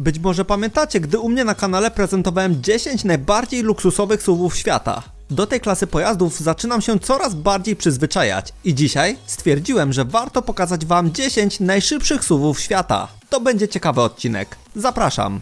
Być może pamiętacie, gdy u mnie na kanale prezentowałem 10 najbardziej luksusowych SUVów świata. Do tej klasy pojazdów zaczynam się coraz bardziej przyzwyczajać i dzisiaj stwierdziłem, że warto pokazać Wam 10 najszybszych SUVów świata. To będzie ciekawy odcinek. Zapraszam.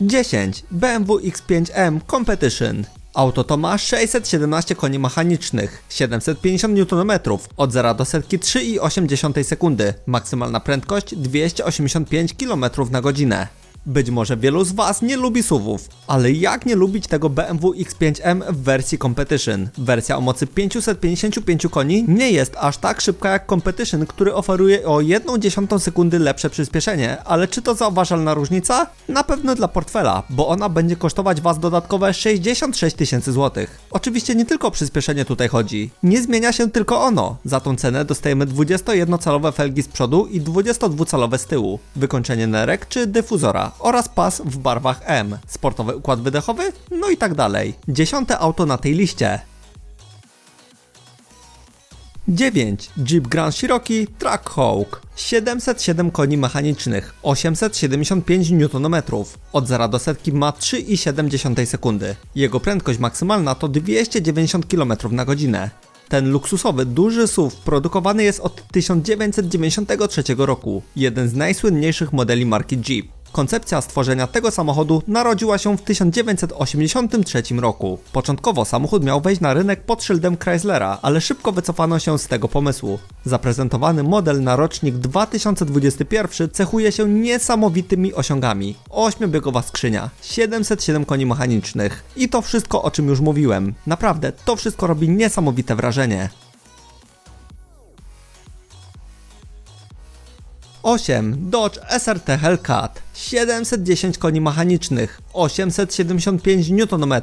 10. BMW X5M Competition. Auto to ma 617 koni mechanicznych, 750 Nm, od 0 do setki 3,8 sekundy, maksymalna prędkość 285 km na godzinę. Być może wielu z Was nie lubi SUVów, ale jak nie lubić tego BMW X5M w wersji Competition? Wersja o mocy 555 koni nie jest aż tak szybka jak Competition, który oferuje o 1,1 sekundy lepsze przyspieszenie, ale czy to zauważalna różnica? Na pewno dla portfela, bo ona będzie kosztować Was dodatkowe 66 tysięcy złotych. Oczywiście nie tylko o przyspieszenie tutaj chodzi. Nie zmienia się tylko ono. Za tą cenę dostajemy 21-calowe felgi z przodu i 22-calowe z tyłu, wykończenie nerek czy dyfuzora oraz pas w barwach M, sportowy układ wydechowy, no i tak dalej. Dziesiąte auto na tej liście. 9. Jeep Grand Cherokee Trackhawk 707 koni mechanicznych, 875 Nm. Od 0 do setki ma 3,7 sekundy. Jego prędkość maksymalna to 290 km na godzinę. Ten luksusowy, duży SUV produkowany jest od 1993 roku. Jeden z najsłynniejszych modeli marki Jeep. Koncepcja stworzenia tego samochodu narodziła się w 1983 roku. Początkowo samochód miał wejść na rynek pod szyldem Chryslera, ale szybko wycofano się z tego pomysłu. Zaprezentowany model na rocznik 2021 cechuje się niesamowitymi osiągami. 8-biegowa skrzynia, 707 koni mechanicznych i to wszystko o czym już mówiłem. Naprawdę, to wszystko robi niesamowite wrażenie. 8. Dodge SRT Hellcat 710 koni mechanicznych, 875 Nm,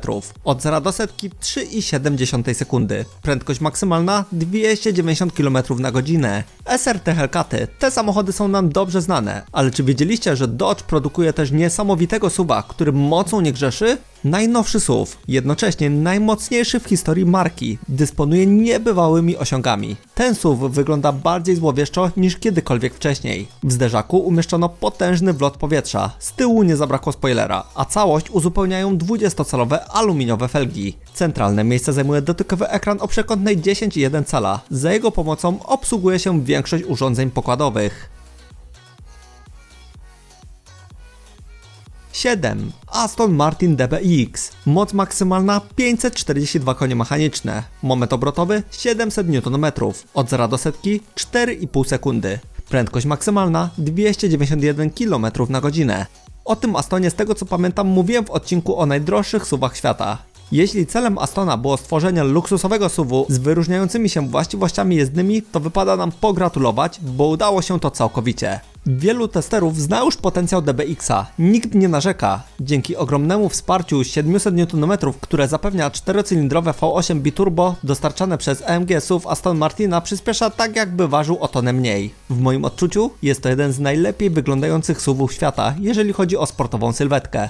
od 0 do setki 3,7 sekundy, prędkość maksymalna 290 km na godzinę. SRT Hellcaty, te samochody są nam dobrze znane, ale czy wiedzieliście, że Dodge produkuje też niesamowitego suwa, który mocą nie grzeszy? Najnowszy SUV, jednocześnie najmocniejszy w historii marki, dysponuje niebywałymi osiągami. Ten SUV wygląda bardziej złowieszczo niż kiedykolwiek wcześniej. W zderzaku umieszczono potężny wlot powietrza, z tyłu nie zabrakło spoilera, a całość uzupełniają 20-calowe aluminiowe felgi. Centralne miejsce zajmuje dotykowy ekran o przekątnej 10,1 cala. Za jego pomocą obsługuje się większość urządzeń pokładowych. 7. Aston Martin DBX. Moc maksymalna 542 konie mechaniczne. Moment obrotowy 700 Nm. Od 0 do setki 4,5 sekundy. Prędkość maksymalna 291 km na godzinę. O tym Astonie z tego co pamiętam mówiłem w odcinku o najdroższych suwach świata. Jeśli celem Astona było stworzenie luksusowego SUVu z wyróżniającymi się właściwościami jezdnymi, to wypada nam pogratulować, bo udało się to całkowicie. Wielu testerów zna już potencjał DBX-a, nikt nie narzeka. Dzięki ogromnemu wsparciu 700 Nm, które zapewnia 4-cylindrowe V8 biturbo dostarczane przez AMG SUV Aston Martina przyspiesza tak jakby ważył o tonę mniej. W moim odczuciu jest to jeden z najlepiej wyglądających SUVów świata, jeżeli chodzi o sportową sylwetkę.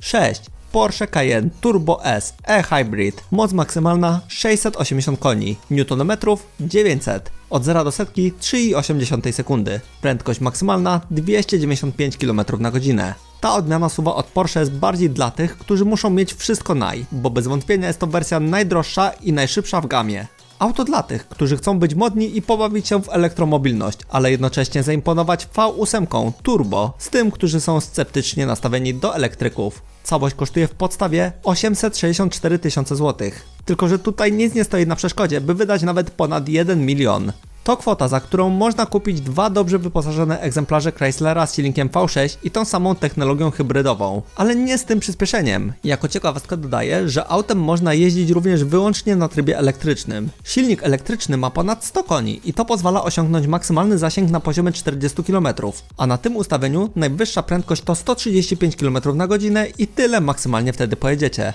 6. Porsche Cayenne Turbo S e-Hybrid. Moc maksymalna 680 koni, Newtonmetrów 900. Od 0 do setki 3,8 sekundy. Prędkość maksymalna 295 km na godzinę. Ta odmiana suwa od Porsche jest bardziej dla tych, którzy muszą mieć wszystko naj, bo bez wątpienia jest to wersja najdroższa i najszybsza w gamie. Auto dla tych, którzy chcą być modni i pobawić się w elektromobilność, ale jednocześnie zaimponować V8 Turbo z tym, którzy są sceptycznie nastawieni do elektryków. Całość kosztuje w podstawie 864 tysiące złotych. Tylko, że tutaj nic nie stoi na przeszkodzie, by wydać nawet ponad 1 milion. To kwota, za którą można kupić dwa dobrze wyposażone egzemplarze Chryslera z silnikiem V6 i tą samą technologią hybrydową, ale nie z tym przyspieszeniem. Jako ciekawostkę dodaję, że autem można jeździć również wyłącznie na trybie elektrycznym. Silnik elektryczny ma ponad 100 koni i to pozwala osiągnąć maksymalny zasięg na poziomie 40 km, a na tym ustawieniu najwyższa prędkość to 135 km na godzinę i tyle maksymalnie wtedy pojedziecie.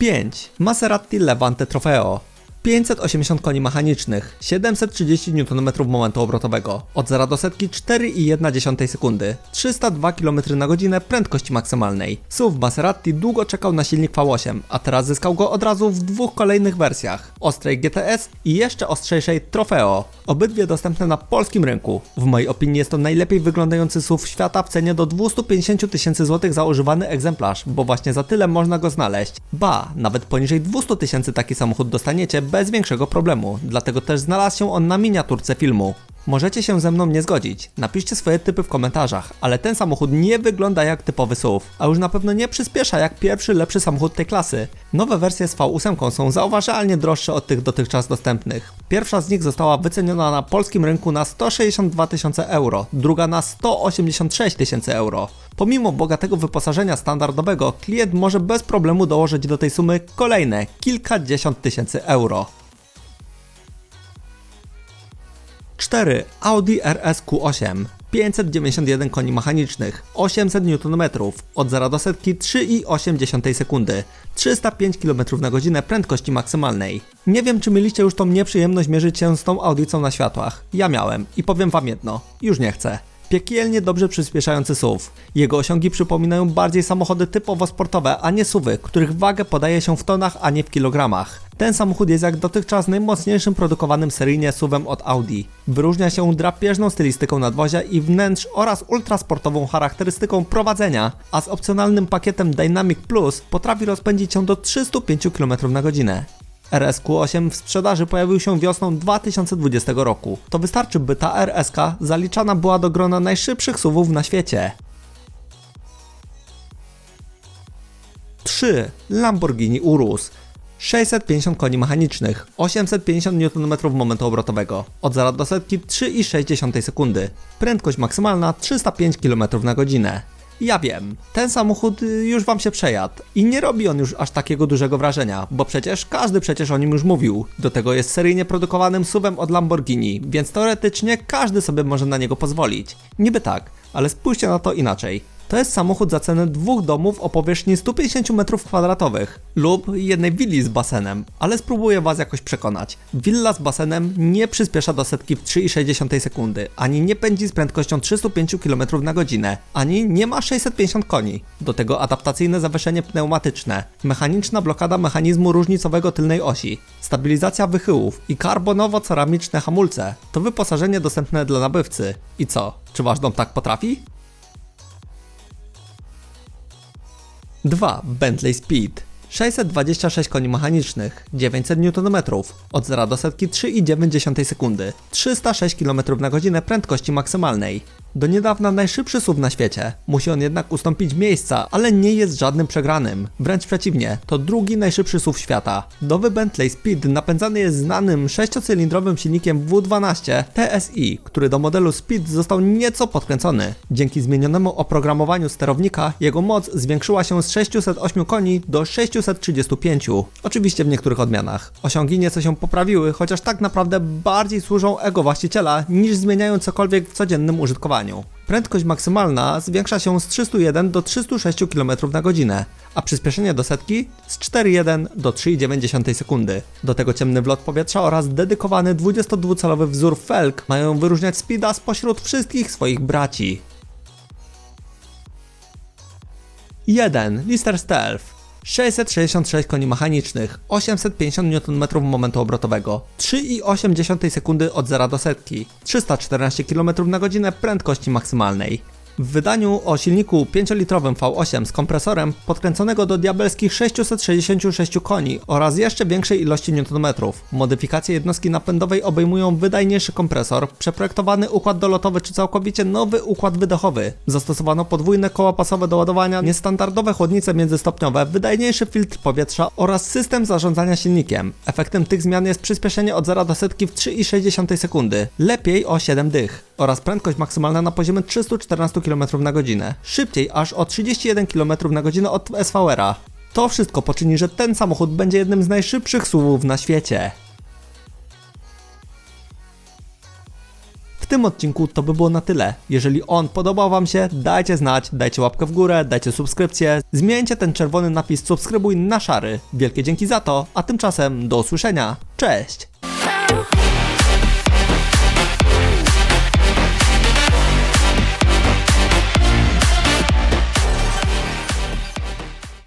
5. Maserati Levante Trofeo. 580 koni mechanicznych, 730 Nm momentu obrotowego, od 0 do setki 4,1 sekundy, 302 km na godzinę prędkości maksymalnej. SUV Maserati długo czekał na silnik V8, a teraz zyskał go od razu w dwóch kolejnych wersjach, ostrej GTS i jeszcze ostrzejszej Trofeo. Obydwie dostępne na polskim rynku. W mojej opinii jest to najlepiej wyglądający SUV świata w cenie do 250 tysięcy złotych za używany egzemplarz, bo właśnie za tyle można go znaleźć. Ba, nawet poniżej 200 tysięcy taki samochód dostaniecie bez większego problemu, dlatego też znalazł się on na miniaturce filmu. Możecie się ze mną nie zgodzić, napiszcie swoje typy w komentarzach, ale ten samochód nie wygląda jak typowy SUV, a już na pewno nie przyspiesza jak pierwszy lepszy samochód tej klasy. Nowe wersje z V8 są zauważalnie droższe od tych dotychczas dostępnych. Pierwsza z nich została wyceniona na polskim rynku na 162 tysiące euro, druga na 186 tysięcy euro. Pomimo bogatego wyposażenia standardowego, klient może bez problemu dołożyć do tej sumy kolejne kilkadziesiąt tysięcy euro. 4. Audi RS Q8 591 koni mechanicznych, 800 Nm, od 0 do setki 3,8 sekundy, 305 km na godzinę prędkości maksymalnej. Nie wiem czy mieliście już tą nieprzyjemność mierzyć się z tą audicą na światłach. Ja miałem i powiem wam jedno, już nie chcę. Piekielnie dobrze przyspieszający SUV. Jego osiągi przypominają bardziej samochody typowo sportowe, a nie SUVy, których wagę podaje się w tonach, a nie w kilogramach. Ten samochód jest jak dotychczas najmocniejszym produkowanym seryjnie SUVem od Audi. Wyróżnia się drapieżną stylistyką nadwozia i wnętrz oraz ultrasportową charakterystyką prowadzenia, a z opcjonalnym pakietem Dynamic Plus potrafi rozpędzić się do 305 km na godzinę. RSQ8 w sprzedaży pojawił się wiosną 2020 roku. To wystarczy, by ta RSK zaliczana była do grona najszybszych SUVów na świecie. 3. Lamborghini Urus 650 koni mechanicznych, 850 Nm momentu obrotowego, od 0 do setki 3,6 sekundy, prędkość maksymalna 305 km na godzinę. Ja wiem, ten samochód y, już wam się przejadł i nie robi on już aż takiego dużego wrażenia, bo przecież każdy przecież o nim już mówił. Do tego jest seryjnie produkowanym SUVem od Lamborghini, więc teoretycznie każdy sobie może na niego pozwolić. Niby tak, ale spójrzcie na to inaczej. To jest samochód za cenę dwóch domów o powierzchni 150 m2 lub jednej willi z basenem, ale spróbuję Was jakoś przekonać. Willa z basenem nie przyspiesza do setki w 3,6 sekundy, ani nie pędzi z prędkością 305 km na godzinę, ani nie ma 650 koni. Do tego adaptacyjne zawieszenie pneumatyczne, mechaniczna blokada mechanizmu różnicowego tylnej osi, stabilizacja wychyłów i karbonowo-ceramiczne hamulce. To wyposażenie dostępne dla nabywcy. I co? Czy Wasz dom tak potrafi? 2. Bentley Speed 626 koni mechanicznych, 900 Nm, od 0 do setki 3,9 sekundy, 306 km na godzinę prędkości maksymalnej. Do niedawna najszybszy SUV na świecie. Musi on jednak ustąpić miejsca, ale nie jest żadnym przegranym. Wręcz przeciwnie, to drugi najszybszy SUV świata. Nowy Bentley Speed napędzany jest znanym sześciocylindrowym silnikiem W12 TSI, który do modelu Speed został nieco podkręcony. Dzięki zmienionemu oprogramowaniu sterownika jego moc zwiększyła się z 608 koni do 635. Oczywiście w niektórych odmianach. Osiągi nieco się poprawiły, chociaż tak naprawdę bardziej służą ego właściciela niż zmieniają cokolwiek w codziennym użytkowaniu. Prędkość maksymalna zwiększa się z 301 do 306 km na godzinę, a przyspieszenie do setki z 4,1 do 3,9 sekundy. Do tego ciemny wlot powietrza oraz dedykowany 22-calowy wzór felg mają wyróżniać Speeda spośród wszystkich swoich braci. 1. Lister Stealth 666 koni mechanicznych, 850 Nm momentu obrotowego, 3,8 sekundy od 0 do setki, 314 km na godzinę prędkości maksymalnej. W wydaniu o silniku 5-litrowym V8 z kompresorem podkręconego do diabelskich 666 koni oraz jeszcze większej ilości newtonmetrów. Modyfikacje jednostki napędowej obejmują wydajniejszy kompresor, przeprojektowany układ dolotowy czy całkowicie nowy układ wydechowy. Zastosowano podwójne koła pasowe do ładowania, niestandardowe chłodnice międzystopniowe, wydajniejszy filtr powietrza oraz system zarządzania silnikiem. Efektem tych zmian jest przyspieszenie od 0 do setki w 3,6 sekundy, lepiej o 7 dych oraz prędkość maksymalna na poziomie 314 km na godzinę, szybciej aż o 31 km na godzinę od SVR-a. To wszystko poczyni, że ten samochód będzie jednym z najszybszych SUVów na świecie. tym odcinku to by było na tyle. Jeżeli on podobał Wam się, dajcie znać, dajcie łapkę w górę, dajcie subskrypcję, zmieńcie ten czerwony napis subskrybuj na szary. Wielkie dzięki za to, a tymczasem do usłyszenia. Cześć!